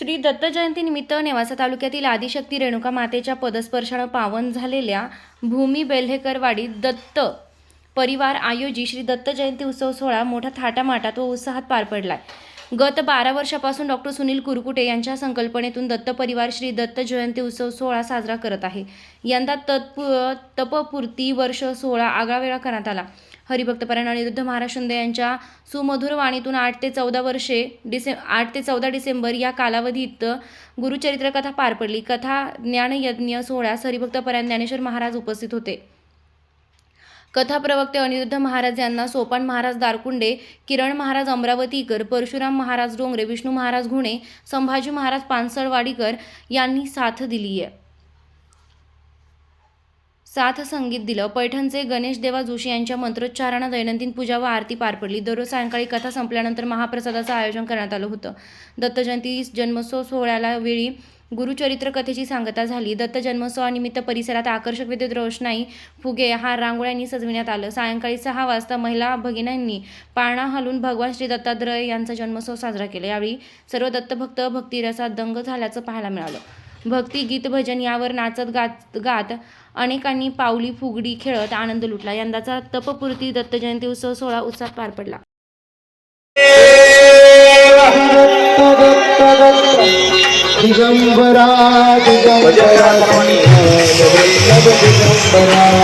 श्री दत्त जयंतीनिमित्त नेवासा तालुक्यातील आदिशक्ती रेणुका मातेच्या पदस्पर्शानं पावन झालेल्या भूमी बेल्हेकरवाडीत दत्त परिवार आयोजित श्री दत्त जयंती उत्सव सोहळा मोठ्या थाटामाटात व उत्साहात पार पडलाय. गत बारा वर्षापासून डॉक्टर सुनील कुरकुटे यांच्या संकल्पनेतून दत्त परिवार श्री दत्त जयंती उत्सव सोहळा साजरा करत आहे. यंदा तत्पु तपपूर्ती वर्ष सोहळा आगळावेगळा करण्यात आला. हरिभक्तपरायण अनिरुद्ध महाराज शिंदे यांच्या सुमधुर वाणीतून आठ ते चौदा वर्षे डिसे आठ ते चौदा डिसेंबर या कालावधीत गुरुचरित्र कथा पार पडली. कथा ज्ञानयज्ञ सोहळ्यास हरिभक्तपरायण ज्ञानेश्वर महाराज उपस्थित होते. कथा प्रवक्ते अनिरुद्ध महाराज यांना सोपान महाराज दारकुंडे किरण महाराज अमरावतीकर परशुराम महाराज डोंगरे विष्णू महाराज घुणे संभाजी महाराज पानसळवाडीकर यांनी साथ दिली आहे साथ संगीत दिलं. पैठणचे गणेश देवा जोशी यांच्या मंत्रोच्चारानं दैनंदिन पूजा व आरती पार पडली. दररोज सायंकाळी कथा संपल्यानंतर महाप्रसादाचं आयोजन करण्यात आलं होतं. दत्तजयंती जन्मोत्सव सोहळ्याला वेळी गुरुचरित्र कथेची सांगता झाली. दत्त जन्मोत्सवानिमित्त परिसरात आकर्षक विद्युत रोषणाई फुगे हा रांगोळ्यांनी सजविण्यात आलं. सायंकाळी सहा वाजता महिला भगिनींनी पाळणा हलून भगवान श्री दत्तात्रय यांचा जन्मोत्सव साजरा केला. यावेळी सर्व दत्तभक्त भक्तिरसात दंग झाल्याचं पाहायला मिळालं. भक्ती गीत भजन यावर नाचत गात गात अनेकांनी पावली फुगडी खेळत आनंद लुटला. यंदाचा तपपूर्ती दत्त जयंती उत्सव सोहळा उत्साहात पार पडला. दिगंबरा दिगंबरा दिगंबरा